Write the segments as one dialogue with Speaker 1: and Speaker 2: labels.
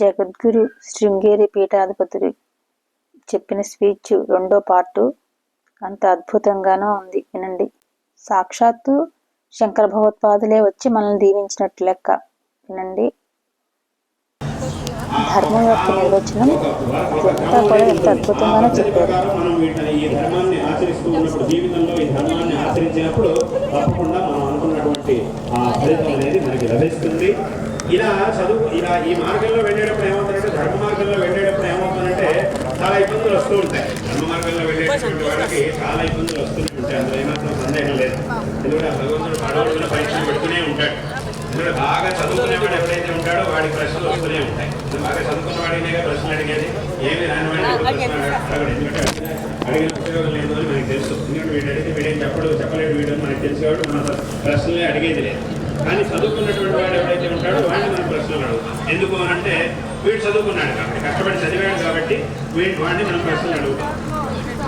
Speaker 1: జగద్గురు శృంగేరి పీఠాధిపతులు చెప్పిన స్పీచ్ రెండో పార్టు అంత అద్భుతంగానూ ఉంది. వినండి. సాక్షాత్తు శంకర భగవత్పాదులే వచ్చి మనల్ని దీవించినట్టు లెక్క. వినండి. ధర్మం యొక్క నిర్వచనం ఇదంతా కూడా ఎంత అద్భుతంగానే చెప్పారు.
Speaker 2: తప్పకుండా మనం అనుకున్నటువంటి ఆ ఫలితం అనేది మనకి లభిస్తుంది. ఇలా చదువు ఇలా ఈ మార్గంలో వెళ్ళేటప్పుడు ఏమవుతుందంటే ధర్మ మార్గంలో వెళ్ళేటప్పుడు ఏమవుతుందంటే చాలా ఇబ్బందులు వస్తూ ఉంటాయి. ధర్మ మార్గంలో వెళ్ళేటటువంటి వాళ్ళకి చాలా ఇబ్బందులు వస్తూనే ఉంటాయి. అందులో ఏమాత్రం సందేహం లేదు. ఎందుకంటే భగవంతుడు పడవడుగుల పరీక్షలు పెడుతూనే ఉంటాడు. ఎందుకంటే బాగా చదువుకునేవాడు ఎవరైతే ఉంటాడో వాడికి ప్రశ్నలు వస్తూనే ఉంటాయి. బాగా చదువుకున్న వాడినే ప్రశ్నలు అడిగేది? ఏమి రాని ఎందుకంటే అడిగిన ఉపయోగం లేదు అని మనకు తెలుసు. ఎందుకంటే వీడు అడిగితే వీడేం చెప్పడు చెప్పలేడు వీడు మనకు తెలిసేవాడు. మన ప్రశ్నలే అడిగేది లేదు. కానీ చదువుకున్నటువంటి వాడు ఎవరైతే ఉంటాడో వాడిని మనం ప్రశ్నలు అడుగుతాం ఎందుకు అని అంటే వీడు చదువుకున్నాడు కాబట్టి కష్టపడి చదివాడు కాబట్టి వీడి వాడిని మనం ప్రశ్నలు అడుగుతాం.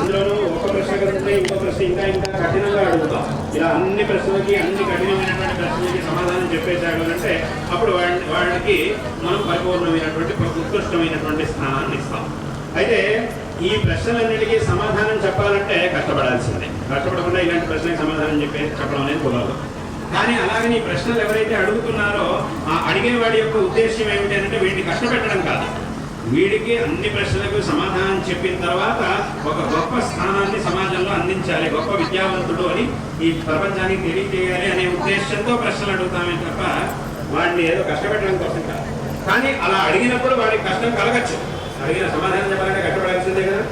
Speaker 2: అందులోనూ ఒక ప్రశ్న కంటే ఇంకో ప్రశ్న ఇంకా ఇంకా కఠినంగా అడుగుతాం. ఇలా అన్ని ప్రశ్నలకి అన్ని కఠినమైనటువంటి ప్రశ్నలకి సమాధానం చెప్పేశాడు అంటే అప్పుడు వాడి వాడికి మనం పరిపూర్ణమైనటువంటి ఉత్కృష్టమైనటువంటి స్థానాన్ని ఇస్తాం. అయితే ఈ ప్రశ్నలన్నిటికీ సమాధానం చెప్పాలంటే కష్టపడాల్సిందే. కష్టపడకుండా ఇలాంటి ప్రశ్నకి సమాధానం చెప్పే చెప్పడం అనేది కుదరదు. కానీ అలాగని ప్రశ్నలు ఎవరైతే అడుగుతున్నారో ఆ అడిగేవాడి యొక్క ఉద్దేశం ఏమిటి అంటే వీడిని కష్టపెట్టడం కాదు. వీడికి అన్ని ప్రశ్నలకు సమాధానం చెప్పిన తర్వాత ఒక గొప్ప స్థానాన్ని సమాజంలో అందించాలి గొప్ప విద్యావంతుడు అని ఈ ప్రపంచానికి తెలియజేయాలి అనే ఉద్దేశంతో ప్రశ్నలు అడుగుతామే తప్ప వాడిని ఏదో కష్టపెట్టడం కోసం కాదు. కానీ అలా అడిగినప్పుడు వాడికి కష్టం కలగచ్చు. అడిగిన సమాధానం చెప్పాలంటే కష్టపడాల్సిందే కదా.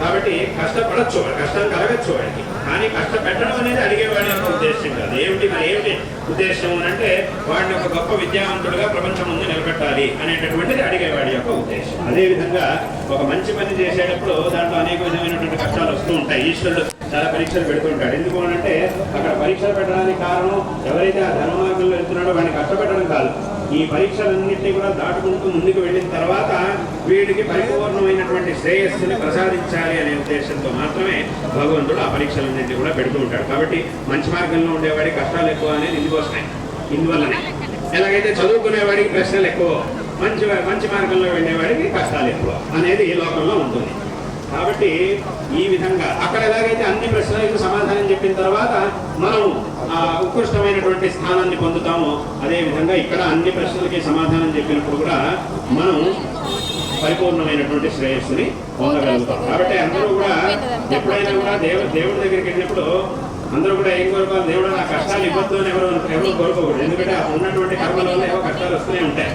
Speaker 2: కాబట్టి కష్టపడచ్చు వాడు కష్టం కలగచ్చు వాడికి. కానీ కష్టపెట్టడం అనేది అడిగేవాడి యొక్క ఉద్దేశం కాదు. ఏమిటి మరి ఏమిటి ఉద్దేశం అంటే వాడిని ఒక గొప్ప విద్యావంతుడుగా ప్రపంచం ముందు నిలబెట్టాలి అనేటటువంటిది అడిగేవాడి యొక్క ఉద్దేశం. అదేవిధంగా ఒక మంచి పని చేసేటప్పుడు దాంట్లో అనేక విధమైనటువంటి కష్టాలు వస్తూ ఉంటాయి. ఈశ్వరుడు చాలా పరీక్షలు పెడుతుంటాడు. ఎందుకు అంటే అక్కడ పరీక్షలు పెట్టడానికి కారణం ఎవరైతే ఆ ధర్మ మార్గంలో వెళ్తున్నాడో వాడిని కష్టపెట్టడం కాదు. ఈ పరీక్షలన్నింటినీ కూడా దాటుకుంటూ ముందుకు వెళ్ళిన తర్వాత వీడికి పరిపూర్ణమైనటువంటి శ్రేయస్సుని ప్రసాదించాలి అనే ఉద్దేశంతో మాత్రమే భగవంతుడు ఆ పరీక్షలన్నింటినీ కూడా పెడుతూ ఉంటాడు. కాబట్టి మంచి మార్గంలో ఉండేవాడికి కష్టాలు ఎక్కువ అనేది ఇందుకు వస్తాయి ఇందువల్లనే. ఎలాగైతే చదువుకునేవాడికి ప్రశ్నలు ఎక్కువ మంచి మంచి మార్గంలో వెళ్ళేవాడికి కష్టాలు ఎక్కువ అనేది ఈ లోకంలో ఉంటుంది. కాబట్టి ఈ విధంగా అక్కడ ఎలాగైతే అన్ని ప్రశ్నలకు సమాధానం చెప్పిన తర్వాత మనం ఆ ఉత్కృష్టమైనటువంటి స్థానాన్ని పొందుతామో అదే విధంగా ఇక్కడ అన్ని ప్రశ్నలకి సమాధానం చెప్పినప్పుడు కూడా మనం పరిపూర్ణమైనటువంటి శ్రేయస్సుని పొందగలుగుతాం. కాబట్టి అందరూ కూడా ఎప్పుడైనా కూడా దేవు దేవుడి దగ్గరికి వెళ్ళినప్పుడు అందరూ కూడా ఏం కోరుకోవాలి? దేవుడు నా కష్టాలు ఇవ్వద్దు అని ఎవరు ఎవరు కోరుకోకూడదు. ఎందుకంటే ఉన్నటువంటి కర్మల వల్ల ఏవో కష్టాలు వస్తూనే ఉంటాయి.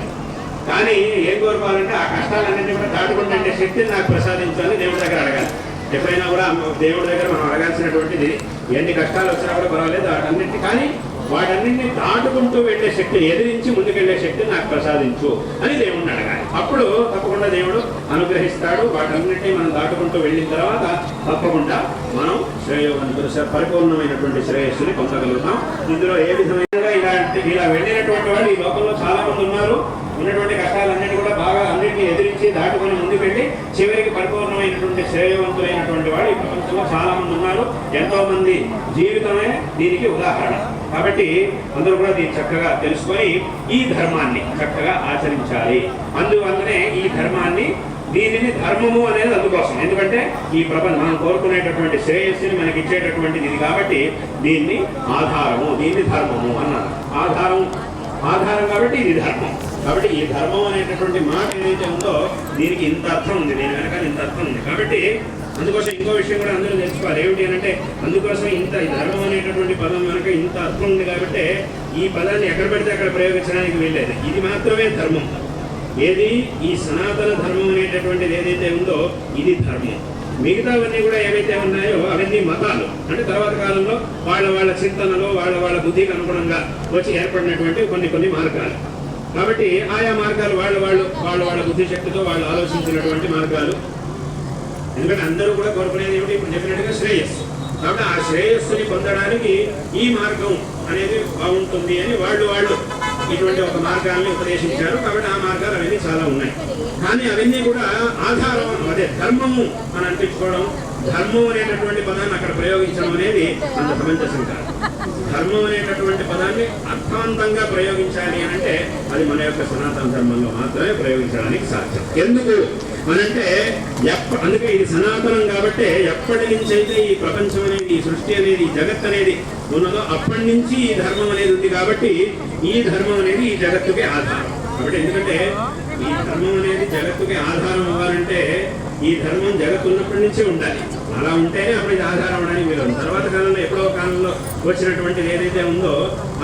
Speaker 2: కానీ ఏం కోరుకోవాలంటే ఆ కష్టాలన్నింటినీ కూడా దాటుకుంటే శక్తిని నాకు ప్రసాదించాలని దేవుడి దగ్గర అడగాలి. ఎప్పుడైనా కూడా దేవుడి దగ్గర మనం అడగాల్సినటువంటిది ఎన్ని కష్టాలు వచ్చినా కూడా పర్వాలేదు వాటన్నింటి కానీ వాటన్నింటినీ దాటుకుంటూ వెళ్ళే శక్తి ఎదిరించి ముందుకెళ్ళే శక్తిని నాకు ప్రసాదించు అని దేవుడిని అడగాలి. అప్పుడు తప్పకుండా దేవుడు అనుగ్రహిస్తాడు. వాటన్నింటినీ మనం దాటుకుంటూ వెళ్ళిన తర్వాత తప్పకుండా మనం శ్రేయవంతులు పరిపూర్ణమైనటువంటి శ్రేయస్సుని పొందగలుగుతాం. ఇందులో ఏ విధమైన ఇలాంటి ఇలా వెళ్ళినటువంటి వాళ్ళు ఈ లోకంలో చాలా మంది ఉన్నారు. ఉన్నటువంటి కష్టాలన్నిటి కూడా బాగా అన్నింటినీ ఎదిరించి దాటుకొని ముందుకు వెళ్ళి చివరికి పరిపూర్ణమైనటువంటి శ్రేయవంతులైనటువంటి వాళ్ళు ఈ ప్రపంచంలో చాలా మంది ఉన్నారు. ఎంతో మంది జీవితమే దీనికి ఉదాహరణ. కాబట్టి అందరూ కూడా దీన్ని చక్కగా తెలుసుకొని ఈ ధర్మాన్ని చక్కగా ఆచరించాలి. అందువల్లనే ఈ ధర్మాన్ని దీనిని ధర్మము అనేది అందుకోసం. ఎందుకంటే ఈ ప్రపంచం మనం కోరుకునేటటువంటి శ్రేయస్సుని మనకి ఇచ్చేటటువంటిది ఇది కాబట్టి దీన్ని ఆధారము దీన్ని ధర్మము అన్నారు. ఆధారం ఆధారం కాబట్టి ఇది ధర్మం. కాబట్టి ఈ ధర్మం అనేటటువంటి మాట ఏదైతే ఉందో దీనికి ఇంత అర్థం ఉంది. దీని వెనక ఇంత అర్థం ఉంది. కాబట్టి అందుకోసం ఇంకో విషయం కూడా అందరూ తెలుసుకోవాలి. ఏమిటి అంటే అందుకోసం ఇంత ఈ ధర్మం అనేటటువంటి పదం వెనక ఇంత అర్థం ఉంది కాబట్టి ఈ పదాన్ని ఎక్కడ పెడితే అక్కడ ప్రయోగించడానికి వీల్లేదు. ఇది మాత్రమే ధర్మం. ఏది? ఈ సనాతన ధర్మం అనేటటువంటిది ఏదైతే ఉందో ఇది ధర్మం. మిగతావన్నీ కూడా ఏవైతే ఉన్నాయో అవన్నీ మతాలు. అంటే తర్వాత కాలంలో వాళ్ళ వాళ్ళ చింతనలో వాళ్ళ వాళ్ళ బుద్ధికి అనుగుణంగా వచ్చి ఏర్పడినటువంటి కొన్ని కొన్ని మార్గాలు. కాబట్టి ఆయా మార్గాలు వాళ్ళ వాళ్ళు వాళ్ళ వాళ్ళ బుద్ధి శక్తితో వాళ్ళు ఆలోచించినటువంటి మార్గాలు. ఎందుకంటే అందరూ కూడా కోరుకునేది ఏమిటి? ఇప్పుడు చెప్పినట్టుగా శ్రేయస్సు. కాబట్టి ఆ శ్రేయస్సుని పొందడానికి ఈ మార్గం అనేది బాగుంటుంది అని వాళ్ళు వాళ్ళు ఇటువంటి ఒక మార్గాన్ని ఉపదేశించారు. కాబట్టి ఆ మార్గాలు అవన్నీ చాలా ఉన్నాయి. కానీ అవన్నీ కూడా ఆధారం అదే ధర్మము అని అనిపించుకోవడం ధర్మం అనేటటువంటి పదాన్ని అక్కడ ప్రయోగించడం అనేది అంత సమంజసం కాదు. ధర్మం అనేటటువంటి పదాన్ని అర్థవంతంగా ప్రయోగించాలి అని అంటే అది మన యొక్క సనాతన ధర్మంలో మాత్రమే ప్రయోగించడానికి సాధ్యం. ఎందుకు? అనంటే ఎప్ప అందుకే ఇది సనాతనం కాబట్టి ఎప్పటి నుంచి అయితే ఈ ప్రపంచం అనేది ఈ సృష్టి అనేది ఈ జగత్ అనేది ఉన్నదో అప్పటి నుంచి ఈ ధర్మం అనేది ఉంది కాబట్టి ఈ ధర్మం అనేది ఈ జగత్తుకి ఆధారం. కాబట్టి ఎందుకంటే ఈ ధర్మం అనేది జగత్తుకి ఆధారం అవ్వాలంటే ఈ ధర్మం జగత్తు ఉన్నప్పటి నుంచే ఉండాలి. అలా ఉంటేనే అప్పుడు ఆధారం అవడానికి వీలు తర్వాత కాలంలో ఎప్పుడో కాలంలో వచ్చినటువంటిది ఏదైతే ఉందో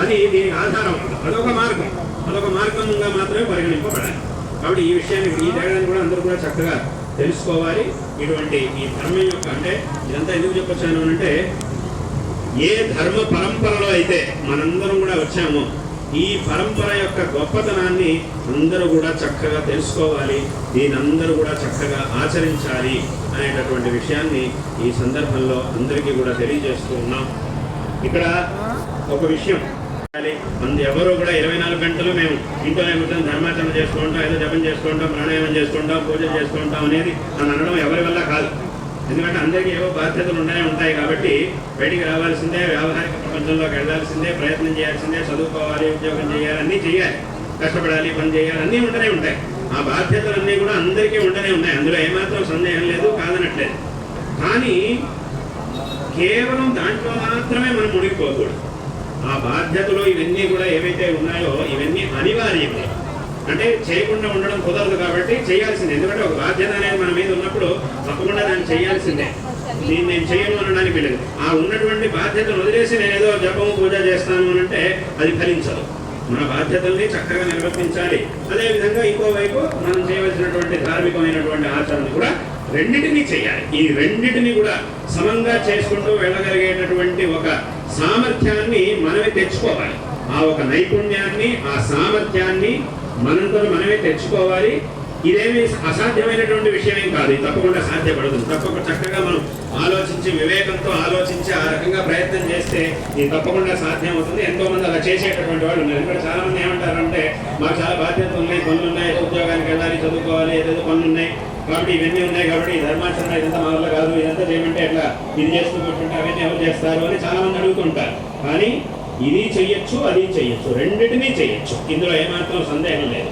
Speaker 2: అది దీనికి ఆధారం అదొక మార్గం. అదొక మార్గంగా మాత్రమే పరిగణింపబడాలి. కాబట్టి ఈ విషయాన్ని ఈ తేడాన్ని కూడా అందరూ కూడా చక్కగా తెలుసుకోవాలి. ఇటువంటి ఈ ధర్మం యొక్క అంటే ఇదంతా ఎందుకు చెప్పొచ్చాను అంటే ఏ ధర్మ పరంపరలో అయితే మనందరం కూడా వచ్చామో ఈ పరంపర యొక్క గొప్పతనాన్ని అందరూ కూడా చక్కగా తెలుసుకోవాలి దీని అందరూ కూడా చక్కగా ఆచరించాలి అనేటటువంటి విషయాన్ని ఈ సందర్భంలో అందరికీ కూడా తెలియజేస్తూ ఉన్నాం. ఇక్కడ ఒక విషయం మంది ఎవరు కూడా ఇరవై నాలుగు గంటలు మేము ఇంట్లోనే ఉంటాం ధర్మాచరణ చేసుకుంటాం ఏదో జపం చేసుకుంటాం ప్రాణాయామం చేసుకుంటాం పూజలు చేసుకుంటాం అనేది అని అనడం ఎవరి వల్ల కాదు. ఎందుకంటే అందరికీ ఏవో బాధ్యతలు ఉండనే ఉంటాయి కాబట్టి బయటికి రావాల్సిందే వ్యావహారిక ప్రపంచంలోకి వెళ్ళాల్సిందే ప్రయత్నం చేయాల్సిందే చదువుకోవాలి ఉద్యోగం చేయాలి అన్నీ చేయాలి. కష్టపడాలి పని చేయాలి అన్నీ ఉండనే ఉంటాయి. ఆ బాధ్యతలన్నీ కూడా అందరికీ ఉండనే ఉన్నాయి. అందులో ఏమాత్రం సందేహం లేదు కాదనట్లేదు. కానీ కేవలం దాంట్లో మాత్రమే మనం మునిగిపోకూడదు. ఆ బాధ్యతలు ఇవన్నీ కూడా ఏవైతే ఉన్నాయో ఇవన్నీ అనివార్యమే. అంటే చేయకుండా ఉండడం కుదరదు కాబట్టి చేయాల్సిందే. ఎందుకంటే ఒక బాధ్యత అనేది మన మీద ఉన్నప్పుడు తప్పకుండా దాన్ని చేయాల్సిందే. దీన్ని నేను చేయను అనడానికి వీలేదు. ఆ ఉన్నటువంటి బాధ్యతను వదిలేసి నేను ఏదో జపం పూజ చేస్తాను అని అంటే అది ఫలించదు. మన బాధ్యతల్ని చక్కగా నిర్వర్తించాలి. అదేవిధంగా ఇంకోవైపు మనం చేయవలసినటువంటి ధార్మికమైనటువంటి ఆచరణ కూడా రెండింటినీ చేయాలి. ఈ రెండింటిని కూడా సమంగా చేసుకుంటూ వెళ్ళగలిగేటటువంటి ఒక సామర్థ్యాన్ని మనమే తెచ్చుకోవాలి. ఆ ఒక నైపుణ్యాన్ని ఆ సామర్థ్యాన్ని మనంతో మనమే తెచ్చుకోవాలి. ఇదేమి అసాధ్యమైనటువంటి విషయం ఏం కాదు తప్పకుండా సాధ్యపడదు తప్పక చక్కగా మనం ఆలోచించి వివేకంతో ఆలోచించి ఆ రకంగా ప్రయత్నం చేస్తే ఇది తప్పకుండా సాధ్యం అవుతుంది ఎంతో మంది అలా చేసేటటువంటి వాళ్ళు ఉన్నారు. ఇక్కడ చాలా మంది ఏమంటారంటే మాకు చాలా బాధ్యతలు ఉన్నాయి పనులు ఉన్నాయి ఉద్యోగానికి వెళ్ళాలి చదువుకోవాలి ఏదేదో పనులు ఉన్నాయి. కాబట్టి ఇవన్నీ ఉన్నాయి కాబట్టి ఈ ధర్మాచరణ ఇదంతా మా వల్ల కాదు. ఇదంతా చేయమంటే ఎట్లా? ఇది చేస్తూ కూర్చుంటే అవన్నీ ఎవరు చేస్తారు? అని చాలా మంది అడుగుతుంటారు. కానీ ఇది చెయ్యొచ్చు అది చెయ్యొచ్చు రెండింటినీ చెయ్యొచ్చు. ఇందులో ఏమాత్రం సందేహం లేదు.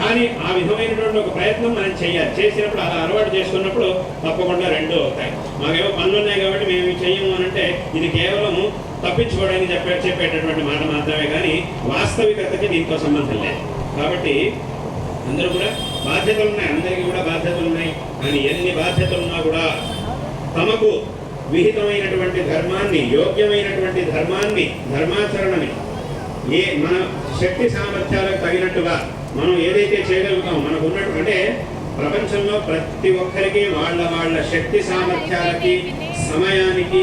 Speaker 2: కానీ ఆ విధమైనటువంటి ఒక ప్రయత్నం మనం చేయాలి. చేసినప్పుడు అలా అలవాటు చేసుకున్నప్పుడు తప్పకుండా రెండు అవుతాయి. మాకేమో పనులు ఉన్నాయి కాబట్టి మేము చేయము చెయ్యము అని అంటే ఇది కేవలం తప్పించుకోవడానికి చెప్పే చెప్పేటటువంటి మాట మాత్రమే కానీ వాస్తవికతకి దీంతో సంబంధం లేదు. కాబట్టి అందరూ కూడా బాధ్యతలు ఉన్నాయి అందరికీ కూడా బాధ్యతలు ఉన్నాయి కానీ ఎన్ని బాధ్యతలు ఉన్నా కూడా తమకు విహితమైనటువంటి ధర్మాన్ని యోగ్యమైనటువంటి ధర్మాన్ని ధర్మాచరణని ఏ మన శక్తి సామర్థ్యాలకు తగినట్టుగా మనం ఏదైతే చేయగలుగుతాం మనకు ఉన్నట్టు అంటే ప్రపంచంలో ప్రతి ఒక్కరికి వాళ్ళ వాళ్ళ శక్తి సామర్థ్యాలకి సమయానికి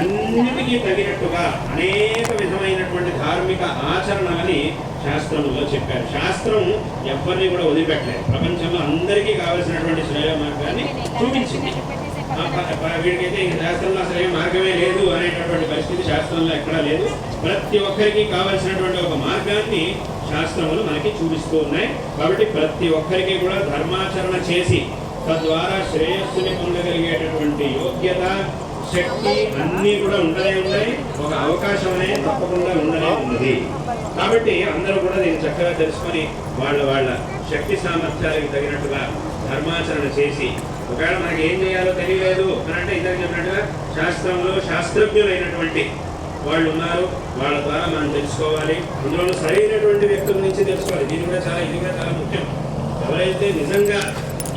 Speaker 2: అన్నిటికీ తగినట్టుగా అనేక విధమైనటువంటి ధార్మిక ఆచరణలని శాస్త్రంలో చెప్పారు. శాస్త్రం ఎవరిని కూడా వదిలిపెట్టలేదు. ప్రపంచంలో అందరికీ కావలసినటువంటి శ్రేయ మార్గాన్ని చూపించింది. వీడికైతే ఈ శాస్త్రంలో అసలు ఏ మార్గమే లేదు అనేటటువంటి పరిస్థితి శాస్త్రంలో ఎక్కడా లేదు. ప్రతి ఒక్కరికి కావలసినటువంటి ఒక మార్గాన్ని శాస్త్రములు మనకి చూపిస్తూ ఉన్నాయి. కాబట్టి ప్రతి ఒక్కరికి కూడా ధర్మాచరణ చేసి తద్వారా శ్రేయస్సుని పొందగలిగేటటువంటి యోగ్యత శక్తి అన్నీ కూడా ఉండనే ఉన్నాయి. ఒక అవకాశం అనేది తప్పకుండా ఉండనే ఉన్నది. కాబట్టి అందరూ కూడా దీన్ని చక్కగా తెలుసుకొని వాళ్ళ వాళ్ళ శక్తి సామర్థ్యాలకు తగినట్టుగా ధర్మాచరణ చేసి ఒకవేళ మనకి ఏం చేయాలో తెలియలేదు అని అంటే ఇందాక చెప్పినట్టుగా శాస్త్రంలో శాస్త్రజ్ఞులైనటువంటి వాళ్ళు ఉన్నారు. వాళ్ళ ద్వారా మనం తెలుసుకోవాలి. అందులో సరైనటువంటి వ్యక్తుల నుంచి తెలుసుకోవాలి. దీని కూడా చాలా ఇది కూడా చాలా ముఖ్యం. ఎవరైతే నిజంగా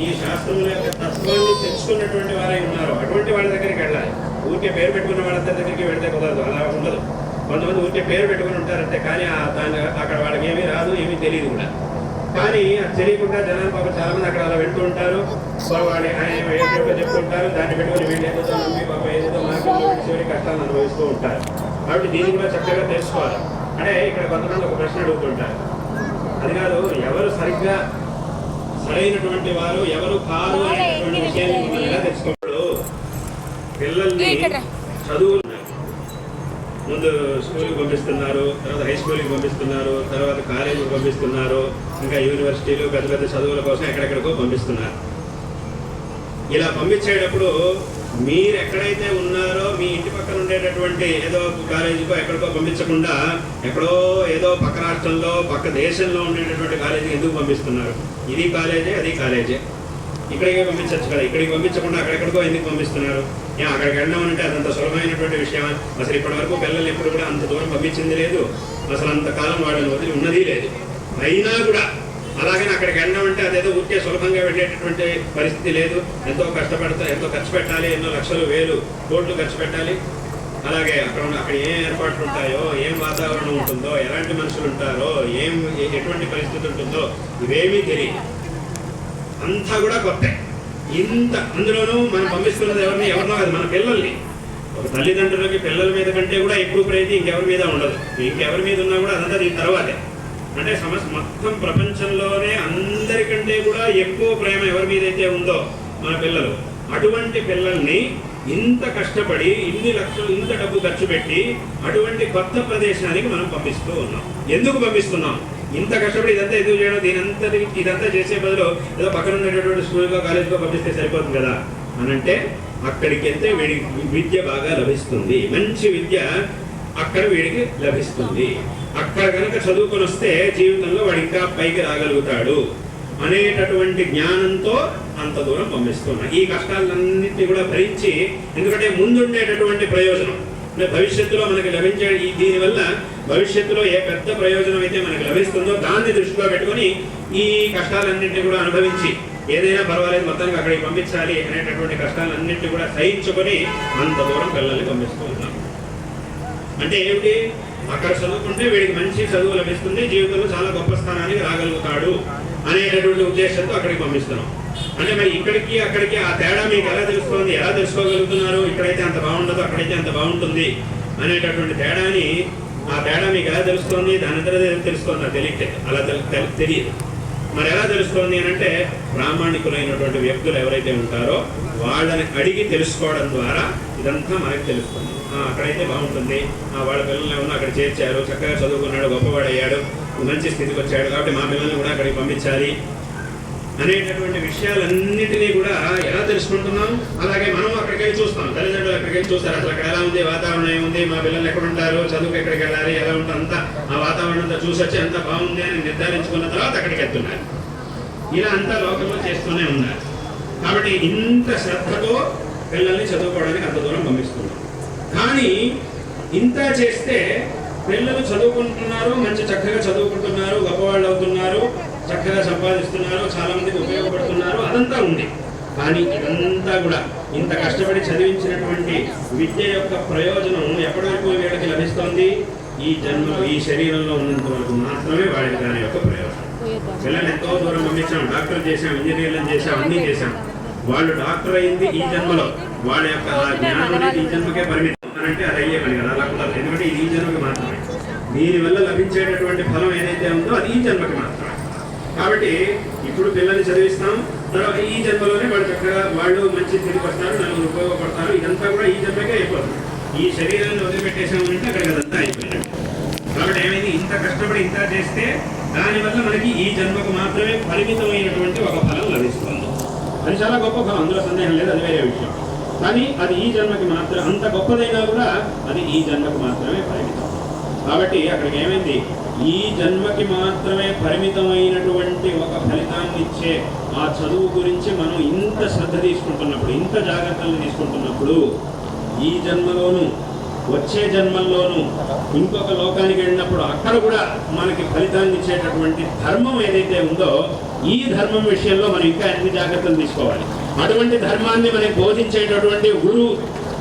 Speaker 2: ఈ శాస్త్రముల యొక్క తత్వాన్ని తెలుసుకున్నటువంటి వారై ఉన్నారో అటువంటి వాళ్ళ దగ్గరికి వెళ్ళాలి. ఊరికే పేరు పెట్టుకున్న వాళ్ళ దగ్గరికి వెళ్తే కుదరదు. అలా ఉండదు. కొంతమంది ఊరికే పేరు పెట్టుకుని ఉంటారంటే కానీ దాని అక్కడ వాళ్ళకి ఏమీ రాదు ఏమీ తెలియదు కూడా. కానీ అది తెలియకుండా జనాలు పాపం చాలా మంది అక్కడ అలా వెళ్తూ ఉంటారు. సో వాడి ఆయన ఏదో చెప్తుంటారు దాన్ని పెట్టుకుని వీళ్ళు ఏదో నమ్మి పాప ఏదో మార్గంలో చివరి కష్టాలను అనుభవిస్తూ ఉంటారు. కాబట్టి దీన్ని కూడా చక్కగా తెలుసుకోవాలి. అంటే ఇక్కడ కొంతమంది ఒక ప్రశ్న అడుగుతుంటారు. అది కాదు ఎవరు సరిగ్గా సరైనటువంటి వారు ఎవరు కారు అనేటువంటి విషయాన్ని మనం ఎలా తెలుసుకోవడం పిల్లల్ని చదువు ముందు స్కూల్కి పంపిస్తున్నారు తర్వాత హై స్కూల్కి పంపిస్తున్నారు తర్వాత కాలేజీకి పంపిస్తున్నారు ఇంకా యూనివర్సిటీలు పెద్ద పెద్ద చదువుల కోసం ఎక్కడెక్కడికో పంపిస్తున్నారు. ఇలా పంపించేటప్పుడు మీరు ఎక్కడైతే ఉన్నారో మీ ఇంటి పక్కన ఉండేటటువంటి ఏదో కాలేజీకో ఎక్కడికో పంపించకుండా ఎక్కడో ఏదో పక్క రాష్ట్రంలో పక్క దేశంలో ఉండేటటువంటి కాలేజీకి ఎందుకు పంపిస్తున్నారు? ఇది కాలేజే అది కాలేజే. ఇక్కడికి పంపించవచ్చు కదా. ఇక్కడికి పంపించకుండా అక్కడెక్కడికో ఎందుకు పంపిస్తున్నారు? ఏ అక్కడికి వెళ్ళడం అంటే అదంత సులభమైనటువంటి విషయం అసలు ఇప్పటి వరకు పిల్లలు ఎప్పుడు కూడా అంత దూరం పంపించింది లేదు. అసలు అంత కాలం వాళ్ళని వదిలి ఉన్నది లేదు. అయినా కూడా అలాగని అక్కడికి వెళ్ళామంటే అదేదో ఊరికే సులభంగా వెళ్ళేటటువంటి పరిస్థితి లేదు. ఎంతో కష్టపడతా ఎంతో ఖర్చు పెట్టాలి ఎన్నో లక్షలు వేలు కోట్లు ఖర్చు పెట్టాలి. అలాగే అక్కడ ఉన్న- అక్కడ ఏం ఏర్పాట్లు ఉంటాయో ఏం వాతావరణం ఉంటుందో ఎలాంటి మనుషులు ఉంటారో ఏం ఎటువంటి పరిస్థితి ఉంటుందో ఇవేమీ తెలియదు. అంతా కూడా కొత్త. ఇంత అందులోనూ మనం పంపిస్తున్నది ఎవరిని ఎవరినో అది మన పిల్లల్ని. ఒక తల్లిదండ్రులకి పిల్లల మీద కంటే కూడా ఎక్కువ ప్రీతి ఇంకెవరి మీద ఉండదు. ఇంకెవరి మీద ఉన్నా కూడా అదంతా దీని తర్వాతే. అంటే సమస్య మొత్తం ప్రపంచంలోనే అందరికంటే కూడా ఎక్కువ ప్రేమ ఎవరి మీద అయితే ఉందో మన పిల్లలు. అటువంటి పిల్లల్ని ఇంత కష్టపడి ఇన్ని లక్షలు ఇంత డబ్బు ఖర్చు పెట్టి అటువంటి కొత్త ప్రదేశానికి మనం పంపిస్తూ ఉన్నాం. ఎందుకు పంపిస్తున్నాం? ఇంత కష్టపడి ఇదంతా ఎందుకు చేయడం? దీనంతా ఇదంతా చేసే బదులు ఏదో పక్కన ఉండేటటువంటి స్కూల్కో కాలేజ్కో పంపిస్తే సరిపోతుంది కదా? అని అంటే అక్కడికి వెళ్తే వీడికి విద్య బాగా లభిస్తుంది. మంచి విద్య అక్కడ వీడికి లభిస్తుంది. అక్కడ కనుక చదువుకొని వస్తే జీవితంలో వాడు ఇంకా పైకి రాగలుగుతాడు అనేటటువంటి జ్ఞానంతో అంత దూరం పంపిస్తున్నా. ఈ కష్టాలన్నింటినీ కూడా భరించి ఎందుకంటే ముందుండేటటువంటి ప్రయోజనం. అంటే భవిష్యత్తులో మనకి లభించే ఈ దీనివల్ల భవిష్యత్తులో ఏ పెద్ద ప్రయోజనం అయితే మనకి లభిస్తుందో దాన్ని దృష్టిలో పెట్టుకొని ఈ కష్టాలన్నింటినీ కూడా అనుభవించి ఏదైనా పర్వాలేదు మొత్తానికి అక్కడికి పంపించాలి అనేటటువంటి కష్టాలన్నింటినీ కూడా సహించుకొని అంత దూరం పిల్లల్ని పంపిస్తూ ఉన్నాం. అంటే ఏమిటి? అక్కడ చదువుకుంటే వీడికి మంచి చదువు లభిస్తుంది జీవితంలో చాలా గొప్ప స్థానానికి రాగలుగుతాడు అనేటటువంటి ఉద్దేశంతో అక్కడికి పంపిస్తున్నాం. అంటే మరి ఇక్కడికి అక్కడికి ఆ తేడా మీకు ఎలా తెలుస్తోంది? ఎలా తెలుసుకోగలుగుతున్నారు? ఇక్కడైతే అంత బాగుండదు అక్కడైతే అంత బాగుంటుంది అనేటటువంటి తేడాని ఆ తేడా మీకు ఎలా తెలుస్తోంది? దాని అంతటా తెలుస్తోంది? నాకు తెలియట్లేదు. అలా తెలి- తెలియదు. మరి ఎలా తెలుస్తోంది అని అంటే ప్రామాణికులైనటువంటి వ్యక్తులు ఎవరైతే ఉంటారో వాళ్ళని అడిగి తెలుసుకోవడం ద్వారా ఇదంతా మనకి తెలుస్తుంది. అక్కడైతే బాగుంటుంది. వాళ్ళ పిల్లల్ని ఏమన్నా అక్కడ చేర్చారు చక్కగా చదువుకున్నాడు గొప్పవాడయ్యాడు మంచి స్థితికి వచ్చాడు. కాబట్టి మా పిల్లల్ని కూడా అక్కడికి పంపించాలి. అనేటటువంటి విషయాలన్నింటినీ కూడా ఎలా తెలుసుకుంటున్నాం? అలాగే మనం అక్కడికి వెళ్ళి చూస్తాం. తల్లిదండ్రులు అక్కడికి వెళ్ళి చూస్తారు? అసలు అక్కడ ఎలా ఉంది? వాతావరణం ఏముంది? మా పిల్లలు ఎక్కడ ఉంటారు చదువుకు ఎక్కడికి వెళ్ళాలి? ఎలా ఉంటుంది? అంతా ఆ వాతావరణం అంతా చూసి వచ్చి ఎంత బాగుంది అని నిర్ధారించుకున్న తర్వాత అక్కడికి వెళ్తున్నారు. ఇలా అంతా లోకంలో చేస్తూనే ఉన్నారు. కాబట్టి ఇంత శ్రద్ధతో పిల్లల్ని చదువుకోవడానికి అంత దూరం పంపిస్తున్నాం. కానీ ఇంత చేస్తే పిల్లలు చదువుకుంటున్నారు మంచి చక్కగా చదువుకుంటున్నారు గొప్పవాళ్ళు అవుతున్నారు. చక్కగా సంపాదిస్తున్నారు చాలా మందికి ఉపయోగపడుతున్నారు అదంతా ఉంది. కానీ ఇదంతా కూడా ఇంత కష్టపడి చదివించినటువంటి విద్య యొక్క ప్రయోజనం ఎప్పటి వరకు వీళ్ళకి లభిస్తోంది? ఈ జన్మలో ఈ శరీరంలో ఉన్నంత వరకు మాత్రమే వాడికి దాని యొక్క ప్రయోజనం. పిల్లలు ఎంతో దూరం పంపించాం డాక్టర్ చేశాం ఇంజనీర్లను చేశాం అన్నీ చేశాం. వాళ్ళు డాక్టర్ అయింది ఈ జన్మలో. వాళ్ళ యొక్క ఆ జ్ఞానం అనేది ఈ జన్మకే పరిమితం. అంటే అది అయ్యే పని కదా అలా కుదరదు. ఎందుకంటే ఇది ఈ జన్మకి మాత్రమే. దీనివల్ల లభించేటటువంటి ఫలం ఏదైతే ఉందో అది ఈ జన్మకి మాత్రమే. కాబట్టి ఇప్పుడు పిల్లల్ని చదివిస్తాం. తర్వాత ఈ జన్మలోనే వాళ్ళు చక్కగా వాళ్ళు మంచి తిరిగి వస్తారు నలుగురు ఉపయోగపడతారు. ఇదంతా కూడా ఈ జన్మకే అయిపోతుంది. ఈ శరీరాన్ని వదిలిపెట్టేసామంటే అక్కడికి అదంతా అయిపోయినట్టు కాబట్టి ఏమైంది? ఇంత కష్టపడి ఇంత చేస్తే దానివల్ల మనకి ఈ జన్మకు మాత్రమే పరిమితమైనటువంటి ఒక ఫలం లభిస్తుంది. అది చాలా గొప్ప ఫలం. అందులో సందేహం లేదు. అది వేరే విషయం. కానీ అది ఈ జన్మకి మాత్రం అంత గొప్పదైనా కూడా అది ఈ జన్మకు మాత్రమే పరిమితం. కాబట్టి అక్కడికి ఏమైంది? ఈ జన్మకి మాత్రమే పరిమితమైనటువంటి ఒక ఫలితాన్ని ఇచ్చే ఆ చదువు గురించి మనం ఇంత శ్రద్ధ తీసుకుంటున్నప్పుడు ఇంత జాగ్రత్తలు తీసుకుంటున్నప్పుడు ఈ జన్మలోనూ వచ్చే జన్మల్లోనూ ఇంకొక లోకానికి వెళ్ళినప్పుడు అక్కడ కూడా మనకి ఫలితాన్ని ఇచ్చేటటువంటి ధర్మం ఏదైతే ఉందో ఈ ధర్మం విషయంలో మనం ఇంకా అన్ని జాగ్రత్తలు తీసుకోవాలి. అటువంటి ధర్మాన్ని మనకి బోధించేటటువంటి గురువు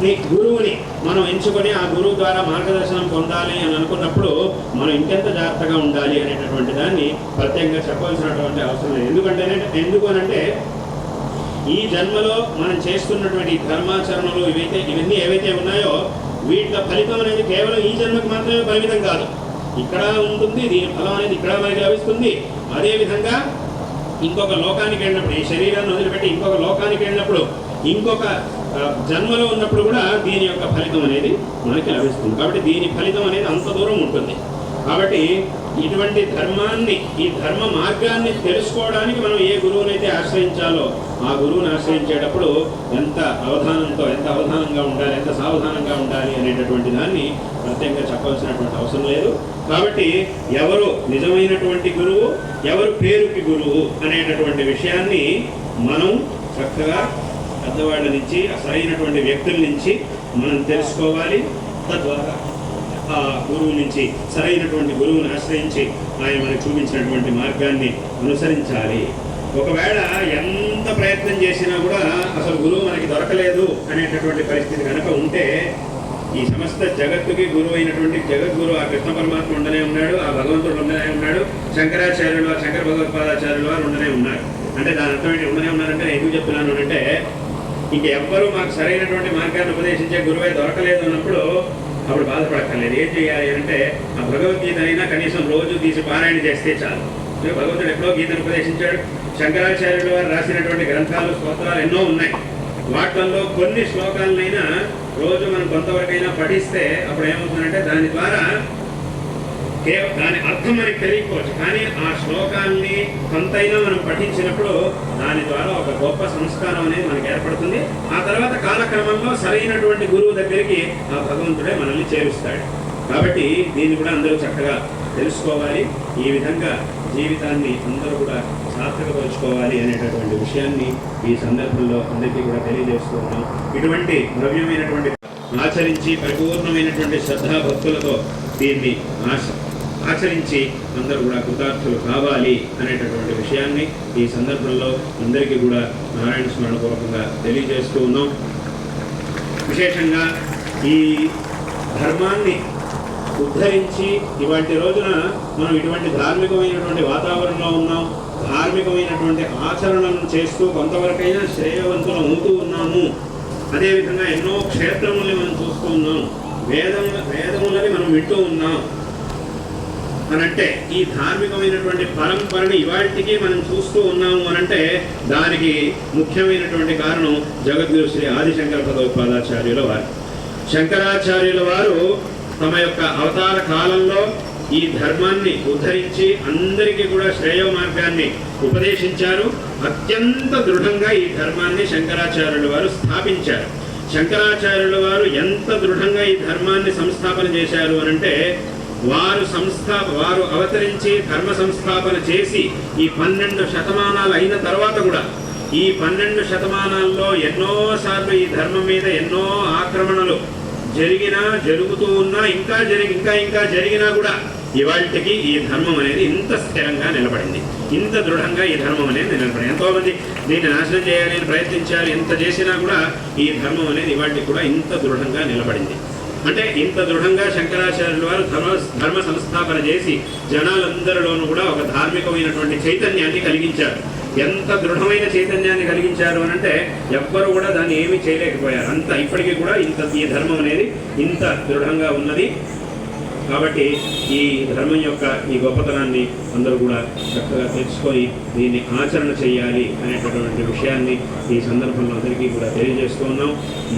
Speaker 2: నీ గురువుని మనం ఎంచుకొని ఆ గురువు ద్వారా మార్గదర్శనం పొందాలి అని అనుకున్నప్పుడు మనం ఇంకెంత జాగ్రత్తగా ఉండాలి అనేటటువంటి దాన్ని ప్రత్యేకంగా చెప్పవలసినటువంటి అవసరం లేదు. ఎందుకంటే ఎందుకు అనంటే ఈ జన్మలో మనం చేస్తున్నటువంటి ధర్మాచరణలు ఇవైతే ఇవన్నీ ఏవైతే ఉన్నాయో వీటి ఫలితం అనేది కేవలం ఈ జన్మకు మాత్రమే పరిమితం కాదు. ఇక్కడ ఉంటుంది దీని ఫలం అనేది ఇక్కడ మనకి లభిస్తుంది. అదేవిధంగా ఇంకొక లోకానికి వెళ్ళినప్పుడు ఈ శరీరాన్ని వదిలిపెట్టి ఇంకొక లోకానికి వెళ్ళినప్పుడు ఇంకొక జన్మలో ఉన్నప్పుడు కూడా దీని యొక్క ఫలితం అనేది మనకి లభిస్తుంది. కాబట్టి దీని ఫలితం అనేది అంత దూరం ఉంటుంది. కాబట్టి ఇటువంటి ధర్మాన్ని ఈ ధర్మ మార్గాన్ని తెలుసుకోవడానికి మనం ఏ గురువునైతే ఆశ్రయించాలో ఆ గురువుని ఆశ్రయించేటప్పుడు ఎంత అవధానంతో ఎంత అవధానంగా ఉండాలి ఎంత సావధానంగా ఉండాలి అనేటటువంటి దాన్ని ప్రత్యేకంగా చెప్పవలసినటువంటి అవసరం లేదు. కాబట్టి ఎవరు నిజమైనటువంటి గురువు ఎవరు పేరుకి గురువు అనేటటువంటి విషయాన్ని మనం చక్కగా పెద్దవాళ్ళ నుంచి సరైనటువంటి వ్యక్తుల నుంచి మనం తెలుసుకోవాలి. తద్వారా ఆ గురువు నుంచి సరైనటువంటి గురువుని ఆశ్రయించి ఆయన మనకు చూపించినటువంటి మార్గాన్ని అనుసరించాలి. ఒకవేళ ఎంత ప్రయత్నం చేసినా కూడా అసలు గురువు మనకి దొరకలేదు అనేటటువంటి పరిస్థితి కనుక ఉంటే ఈ సమస్త జగత్తుకి గురువు అయినటువంటి జగద్గురు ఆ కృష్ణ పరమాత్మ ఉండనే ఉన్నాడు ఆ భగవంతుడు ఉండనే ఉన్నాడు శంకరాచార్యులు ఆ శంకర భగవత్పాదాచార్యులు వారు ఉండనే ఉన్నారు. అంటే దాని అర్థం ఏంటి? ఉండనే ఉన్నారంటే నేను ఎందుకు చెప్తున్నాను అంటే ఇంక ఎవ్వరూ మాకు సరైనటువంటి మార్గాన్ని ఉపదేశించే గురువే దొరకలేదు అన్నప్పుడు అప్పుడు బాధపడక్కర్లేదు. ఏం చేయాలి అంటే ఆ భగవద్గీత అయినా కనీసం రోజు తీసి పారాయణ చేస్తే చాలు. భగవంతుడు ఎప్పుడో గీతను ఉపదేశించాడు. శంకరాచార్యుల వారు రాసినటువంటి గ్రంథాలు స్తోత్రాలు ఎన్నో ఉన్నాయి. వాటిల్లో కొన్ని శ్లోకాలనైనా రోజు మనం కొంతవరకైనా పఠిస్తే అప్పుడు ఏమవుతుందంటే దాని ద్వారా దాని అర్థం మనకి తెలియకపోవచ్చు. కానీ ఆ శ్లోకాన్ని కొంతైనా మనం పఠించినప్పుడు దాని ద్వారా ఒక గొప్ప సంస్కారం అనేది మనకు ఏర్పడుతుంది. ఆ తర్వాత కాలక్రమంలో సరైనటువంటి గురువు దగ్గరికి ఆ భగవంతుడే మనల్ని చేరుస్తాడు. కాబట్టి దీన్ని కూడా అందరూ చక్కగా తెలుసుకోవాలి. ఈ విధంగా జీవితాన్ని అందరూ కూడా సార్థకపరుచుకోవాలి అనేటటువంటి విషయాన్ని ఈ సందర్భంలో అందరికీ కూడా తెలియజేస్తున్నాం ఇటువంటి ద్రవ్యమైనటువంటి ఆచరించి పరిపూర్ణమైనటువంటి శ్రద్ధాభక్తులతో దీన్ని ఆశ ఆచరించి అందరూ కూడా కృతార్థులు కావాలి అనేటటువంటి విషయాన్ని ఈ సందర్భంలో అందరికీ కూడా నారాయణ స్మరణ పూర్వకంగా తెలియజేస్తూ ఉన్నాం. విశేషంగా ఈ ధర్మాన్ని ఉద్ధరించి ఇవాటి రోజున మనం ఇటువంటి ధార్మికమైనటువంటి వాతావరణంలో ఉన్నాం. ధార్మికమైనటువంటి ఆచరణను చేస్తూ కొంతవరకైనా శ్రేయవంతులం అవుతూ ఉన్నాము. అదేవిధంగా ఎన్నో క్షేత్రముల్ని మనం చూస్తూ ఉన్నాం. వేదం వేదములని మనం వింటూ ఉన్నాం. అనంటే ఈ ధార్మికమైనటువంటి పరంపరని ఇవాటికి మనం చూస్తూ ఉన్నాము అనంటే దానికి ముఖ్యమైనటువంటి కారణం జగద్గురు శ్రీ ఆదిశంకర భగవత్పాదాచార్యుల వారు. శంకరాచార్యుల వారు తమ యొక్క అవతార కాలంలో ఈ ధర్మాన్ని ఉద్ధరించి అందరికీ కూడా శ్రేయ మార్గాన్ని ఉపదేశించారు. అత్యంత దృఢంగా ఈ ధర్మాన్ని శంకరాచార్యుల వారు స్థాపించారు. శంకరాచార్యుల వారు ఎంత దృఢంగా ఈ ధర్మాన్ని సంస్థాపన చేశారు అనంటే వారు సంస్థా వారు అవతరించి ధర్మ సంస్థాపన చేసి ఈ పన్నెండు శతమానాలు అయిన తర్వాత కూడా ఈ పన్నెండు శతమానాల్లో ఎన్నోసార్లు ఈ ధర్మం మీద ఎన్నో ఆక్రమణలు జరిగినా జరుగుతూ ఉన్నా ఇంకా జరిగి ఇంకా ఇంకా జరిగినా కూడా ఇవాళకి ఈ ధర్మం అనేది ఇంత స్థిరంగా నిలబడింది. ఇంత దృఢంగా ఈ ధర్మం అనేది నిలబడింది. ఎంతోమంది దీన్ని నాశనం చేయాలి అని ప్రయత్నించారు ఎంత చేసినా కూడా ఈ ధర్మం అనేది ఇవాళకి కూడా ఇంత దృఢంగా నిలబడింది. అంటే ఇంత దృఢంగా శంకరాచార్యుల వారు ధర్మ ధర్మ సంస్థాపన చేసి జనాలందరిలోనూ కూడా ఒక ధార్మికమైనటువంటి చైతన్యాన్ని కలిగించారు. ఎంత దృఢమైన చైతన్యాన్ని కలిగించారు అని అంటే ఎవ్వరు కూడా దాన్ని ఏమీ చేయలేకపోయారు. అంత ఇప్పటికీ కూడా ఇంత ఈ ధర్మం అనేది ఇంత దృఢంగా ఉన్నది. కాబట్టి ఈ ధర్మం యొక్క ఈ గొప్పతనాన్ని అందరూ కూడా చక్కగా తెలుసుకొని దీన్ని ఆచరణ చేయాలి అనేటటువంటి విషయాన్ని ఈ సందర్భంలో అందరికీ కూడా తెలియజేస్తూ ఉన్నాం.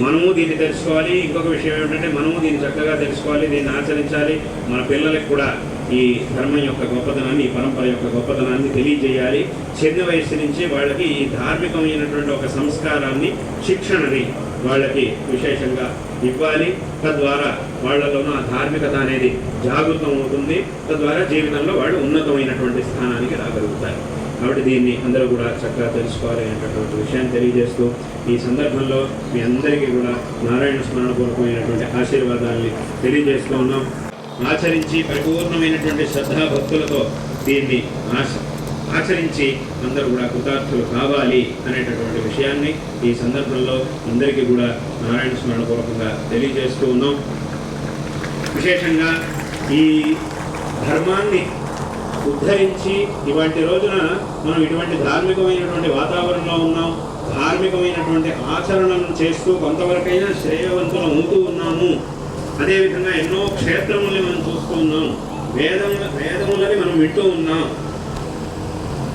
Speaker 2: మనము దీన్ని తెలుసుకోవాలి. ఇంకొక విషయం ఏమిటంటే మనము దీన్ని చక్కగా తెలుసుకోవాలి దీన్ని ఆచరించాలి. మన పిల్లలకు కూడా ఈ ధర్మం యొక్క గొప్పతనాన్ని ఈ పరంపర యొక్క గొప్పతనాన్ని తెలియజేయాలి. చిన్న వయసు నుంచి వాళ్ళకి ఈ ధార్మికమైనటువంటి ఒక సంస్కారాన్ని శిక్షణని వాళ్ళకి విశేషంగా ఇవ్వాలి. తద్వారా వాళ్ళలోనూ ఆ ధార్మికత అనేది జాగృతం అవుతుంది. తద్వారా జీవితంలో వాళ్ళు ఉన్నతమైనటువంటి స్థానానికి రాగలుగుతారు. కాబట్టి దీన్ని అందరూ కూడా చక్కగా తెలుసుకోవాలి అనేటటువంటి విషయాన్ని తెలియజేస్తూ ఈ సందర్భంలో మీ అందరికీ కూడా నారాయణ స్మరణపూర్వకమైనటువంటి ఆశీర్వాదాన్ని తెలియజేస్తూ ఉన్నాం. ఆచరించి పరిపూర్ణమైనటువంటి శ్రద్ధాభక్తులతో దీన్ని ఆశ ఆచరించి అందరూ కూడా కృతార్థులు కావాలి అనేటటువంటి విషయాన్ని ఈ సందర్భంలో అందరికీ కూడా నారాయణ స్మరణ పూర్వకంగా తెలియజేస్తూ ఉన్నాం. విశేషంగా ఈ ధర్మాన్ని ఉద్ధరించి ఇవాటి రోజున మనం ఇటువంటి ధార్మికమైనటువంటి వాతావరణంలో ఉన్నాం ధార్మికమైనటువంటి ఆచరణను చేస్తూ కొంతవరకైనా శ్రేయవంతులం అవుతూ ఉన్నాము. అదేవిధంగా ఎన్నో క్షేత్రముల్ని మనం చూస్తూ ఉన్నాం. వేదం వేదములని మనం వింటూ ఉన్నాం.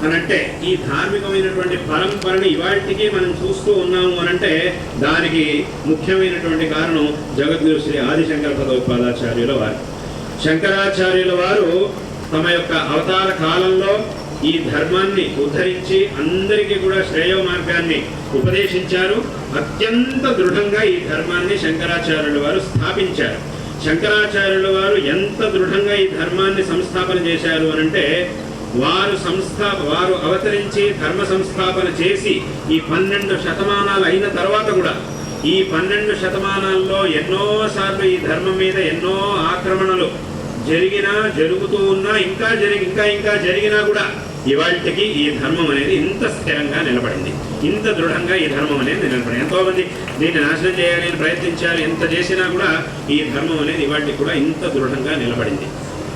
Speaker 2: అనంటే ఈ ధార్మికమైనటువంటి పరంపరని ఇవాటికి మనం చూస్తూ ఉన్నాము అనంటే దానికి ముఖ్యమైనటువంటి కారణం జగద్గురు శ్రీ ఆదిశంకర వారు. శంకరాచార్యుల వారు తమ యొక్క అవతార కాలంలో ఈ ధర్మాన్ని ఉద్ధరించి అందరికీ కూడా శ్రేయ మార్గాన్ని ఉపదేశించారు. అత్యంత దృఢంగా ఈ ధర్మాన్ని శంకరాచార్యుల వారు స్థాపించారు. శంకరాచార్యుల వారు ఎంత దృఢంగా ఈ ధర్మాన్ని సంస్థాపన చేశారు అనంటే వారు సంస్థా వారు అవతరించి ధర్మ సంస్థాపన చేసి ఈ పన్నెండు శతమానాలు అయిన తర్వాత కూడా ఈ పన్నెండు శతమానాల్లో ఎన్నోసార్లు ఈ ధర్మం మీద ఎన్నో ఆక్రమణలు జరిగినా జరుగుతూ ఉన్నా ఇంకా జరిగి ఇంకా ఇంకా జరిగినా కూడా ఇవాళకి ఈ ధర్మం అనేది ఇంత స్థిరంగా నిలబడింది. ఇంత దృఢంగా ఈ ధర్మం అనేది నిలబడింది. ఎంతోమంది దీన్ని నాశనం చేయాలి ప్రయత్నించాలి ఎంత చేసినా కూడా ఈ ధర్మం అనేది ఇవాళకి కూడా ఇంత దృఢంగా నిలబడింది.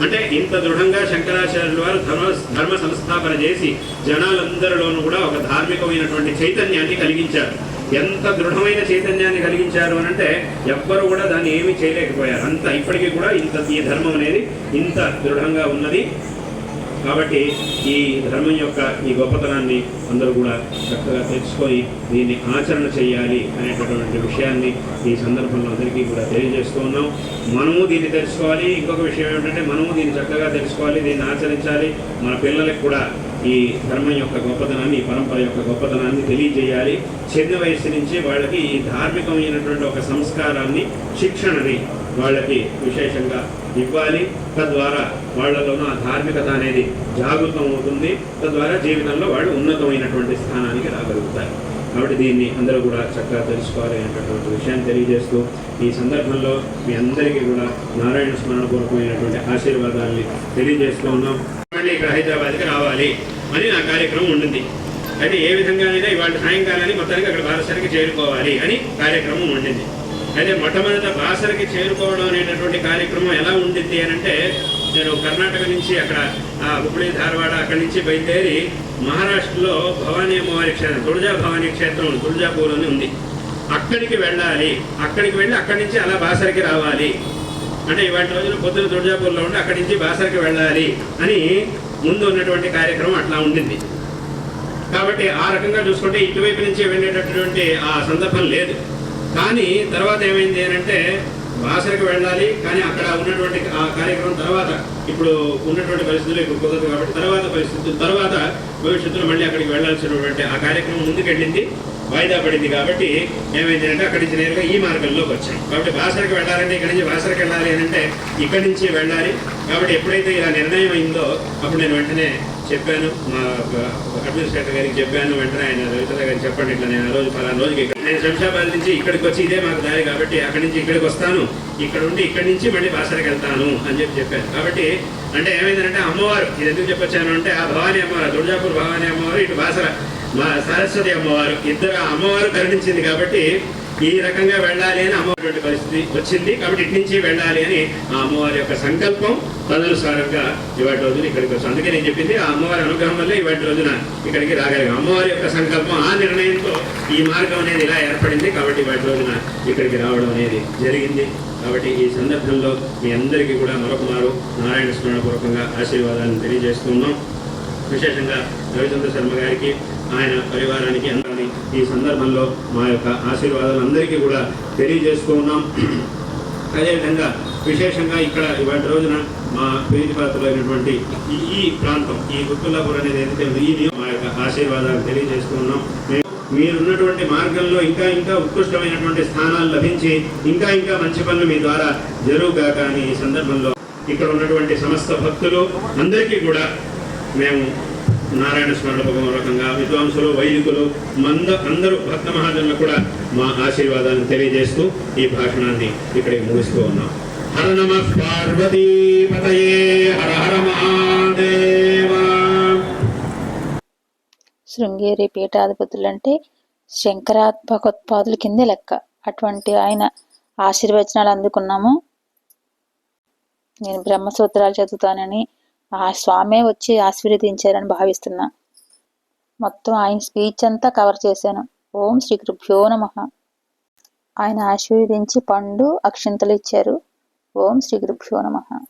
Speaker 2: అంటే ఇంత దృఢంగా శంకరాచార్యుల వారు ధర్మ ధర్మ సంస్థాపన చేసి జనాలందరిలోనూ కూడా ఒక ధార్మికమైనటువంటి చైతన్యాన్ని కలిగించారు. ఎంత దృఢమైన చైతన్యాన్ని కలిగించారు అని అంటే ఎవ్వరు కూడా దాన్ని ఏమీ చేయలేకపోయారు. అంత ఇప్పటికీ కూడా ఇంత ఈ ధర్మం అనేది ఇంత దృఢంగా ఉన్నది. కాబట్టి ఈ ధర్మం యొక్క ఈ గొప్పతనాన్ని అందరూ కూడా చక్కగా తెలుసుకొని దీన్ని ఆచరణ చేయాలి అనేటటువంటి విషయాన్ని ఈ సందర్భంలో అందరికీ కూడా తెలియజేస్తూ ఉన్నాం. మనము దీన్ని తెలుసుకోవాలి. ఇంకొక విషయం ఏమిటంటే మనము దీన్ని చక్కగా తెలుసుకోవాలి దీన్ని ఆచరించాలి. మన పిల్లలకు కూడా ఈ ధర్మం యొక్క గొప్పతనాన్ని ఈ పరంపర యొక్క గొప్పతనాన్ని తెలియజేయాలి. చిన్న వయసు నుంచి వాళ్ళకి ఈ ధార్మికమైనటువంటి ఒక సంస్కారాన్ని శిక్షణని వాళ్ళకి విశేషంగా ఇవ్వాలి. తద్వారా వాళ్ళలోనూ ఆ ధార్మికత అనేది జాగృతం అవుతుంది. తద్వారా జీవితంలో వాళ్ళు ఉన్నతమైనటువంటి స్థానానికి రాగలుగుతారు. కాబట్టి దీన్ని అందరూ కూడా చక్కగా తెలుసుకోవాలి అనేటటువంటి విషయాన్ని తెలియజేస్తూ ఈ సందర్భంలో మీ అందరికీ కూడా నారాయణ స్మరణ పూర్వకమైనటువంటి ఆశీర్వాదాన్ని తెలియజేస్తూ ఉన్నాం. మళ్ళీ ఇక్కడ హైదరాబాద్కి రావాలి అని నా కార్యక్రమం ఉండింది. అయితే ఏ విధంగానైనా ఇవాళ సాయంకాలాన్ని మొత్తానికి అక్కడ బాలసరికి చేరుకోవాలి అని కార్యక్రమం ఉండింది. అయితే మొట్టమొదట బాసరికి చేరుకోవడం అనేటటువంటి కార్యక్రమం ఎలా ఉండింది అని అంటే నేను కర్ణాటక నుంచి అక్కడ ఆ ధారవాడ అక్కడి నుంచి బయలుదేరి మహారాష్ట్రలో భవానీ అమ్మవారి క్షేత్రం తుళజా భవానీ క్షేత్రం తుళజాపూర్ అని ఉంది. అక్కడికి వెళ్ళాలి. అక్కడికి వెళ్ళి అక్కడి నుంచి అలా బాసరికి రావాలి. అంటే ఇవాటి రోజున పొద్దున తుళజాపూర్లో ఉండి అక్కడి నుంచి బాసరికి వెళ్ళాలి అని ముందు ఉన్నటువంటి కార్యక్రమం అట్లా ఉండింది. కాబట్టి ఆ రకంగా చూసుకుంటే ఇటువైపు నుంచి వెళ్ళేటటువంటి ఆ సందర్భం లేదు. కానీ తర్వాత ఏమైంది అని అంటే బాసరకు వెళ్ళాలి కానీ అక్కడ ఉన్నటువంటి ఆ కార్యక్రమం తర్వాత ఇప్పుడు ఉన్నటువంటి పరిస్థితులు ఇప్పుడు కుదరదు కాబట్టి తర్వాత పరిస్థితులు తర్వాత భవిష్యత్తులో మళ్ళీ అక్కడికి వెళ్ళాల్సినటువంటి ఆ కార్యక్రమం ముందుకెళ్ళింది వాయిదా పడింది కాబట్టి ఏమైంది అంటే అక్కడి నుంచి నేరుగా ఈ మార్గంలోకి వచ్చాం. కాబట్టి బాసరకు వెళ్ళాలంటే ఇక్కడి నుంచి బాసరకు వెళ్ళాలి అని అంటే ఇక్కడి నుంచి వెళ్ళాలి. కాబట్టి ఎప్పుడైతే ఇలా నిర్ణయం అయిందో అప్పుడు నేను వెంటనే చెప్పాను. మా అడ్మినిస్ట్రేటర్ గారికి చెప్పాను. వెంటనే ఆయన రవితల గారికి చెప్పండి. ఇట్లా నేను ఆ రోజు పలానా రోజుకి ఇక్కడ నేను శంషాబాద్ నుంచి ఇక్కడికి వచ్చి ఇదే మాకు దారి కాబట్టి అక్కడి నుంచి ఇక్కడికి వస్తాను. ఇక్కడ ఉండి ఇక్కడి నుంచి మళ్ళీ బాసరికి వెళ్తాను అని చెప్పి చెప్పాను. కాబట్టి అంటే ఏమైందంటే అమ్మవారు ఇది ఎందుకు చెప్పొచ్చాను అంటే ఆ భవానీ అమ్మవారు దుర్జాపూర్ భవానీ అమ్మవారు ఇటు బాసర మా సరస్వతి అమ్మవారు ఇద్దరు అమ్మవారు కరుణించింది కాబట్టి ఈ రకంగా వెళ్ళాలి అని అమ్మవారి పరిస్థితి వచ్చింది. కాబట్టి ఇటు నుంచి వెళ్ళాలి అని ఆ అమ్మవారి యొక్క సంకల్పం తదనుసారంగా ఇవాటి రోజున ఇక్కడికి వచ్చాం. అందుకే నేను చెప్పింది ఆ అమ్మవారి అనుగ్రహం వల్లే ఇవాటి రోజున ఇక్కడికి రాగలిగాం. అమ్మవారి యొక్క సంకల్పం ఆ నిర్ణయంతో ఈ మార్గం అనేది ఇలా ఏర్పడింది. కాబట్టి ఇవాటి రోజున ఇక్కడికి రావడం అనేది జరిగింది. కాబట్టి ఈ సందర్భంలో మీ అందరికీ కూడా మరొకమారు నారాయణ స్మరణపూర్వకంగా ఆశీర్వాదాన్ని తెలియజేస్తున్నాం. విశేషంగా రవిచంద్ర శర్మ గారికి ఆయన పరివారానికి అందరినీ ఈ సందర్భంలో మా యొక్క ఆశీర్వాదాలు అందరికీ కూడా తెలియజేసుకున్నాం అదేవిధంగా విశేషంగా ఇక్కడ ఇవాటి రోజున మా ప్రీతిపాత్రులైనటువంటి పాత్రలైనటువంటి ఈ ప్రాంతం ఈ గుత్తుల్లాపూర్ అనేది ఏదైతే ఉందో మా యొక్క ఆశీర్వాదాలు తెలియజేసుకున్నాం మేము మీరున్నటువంటి మార్గంలో ఇంకా ఇంకా ఉత్కృష్టమైనటువంటి స్థానాలు లభించి ఇంకా ఇంకా మంచి పనులు మీ ద్వారా జరుగుగాక అని ఈ సందర్భంలో ఇక్కడ ఉన్నటువంటి సమస్త భక్తులు అందరికీ కూడా మేము నారాయణ స్మరణ రకంగా విద్వాంసులు వైదికులు మంద అందరూ భక్త మహాజనులు కూడా మా ఆశీర్వాదాన్ని తెలియజేస్తూ ఈ భాషణాన్ని ఇక్కడికి ముగిస్తూ ఉన్నాం. హర నమ పార్వతీ హర హర మహాదేవ.
Speaker 1: శృంగేరి పీఠాధిపతులంటే శంకర భగవత్పాదుల కిందే లెక్క. అటువంటి ఆయన ఆశీర్వచనాలు అందుకున్నాము. నేను బ్రహ్మసూత్రాలు చదువుతానని ఆ స్వామే వచ్చి ఆశీర్వదించారని భావిస్తున్నా. మొత్తం ఆయన స్పీచ్ అంతా కవర్ చేశాను. ఓం శ్రీ కృభ్యో నమ. ఆయన ఆశీర్వదించి పండు అక్షింతలు ఇచ్చారు. ఓం శ్రీ కృభ్యో నమ.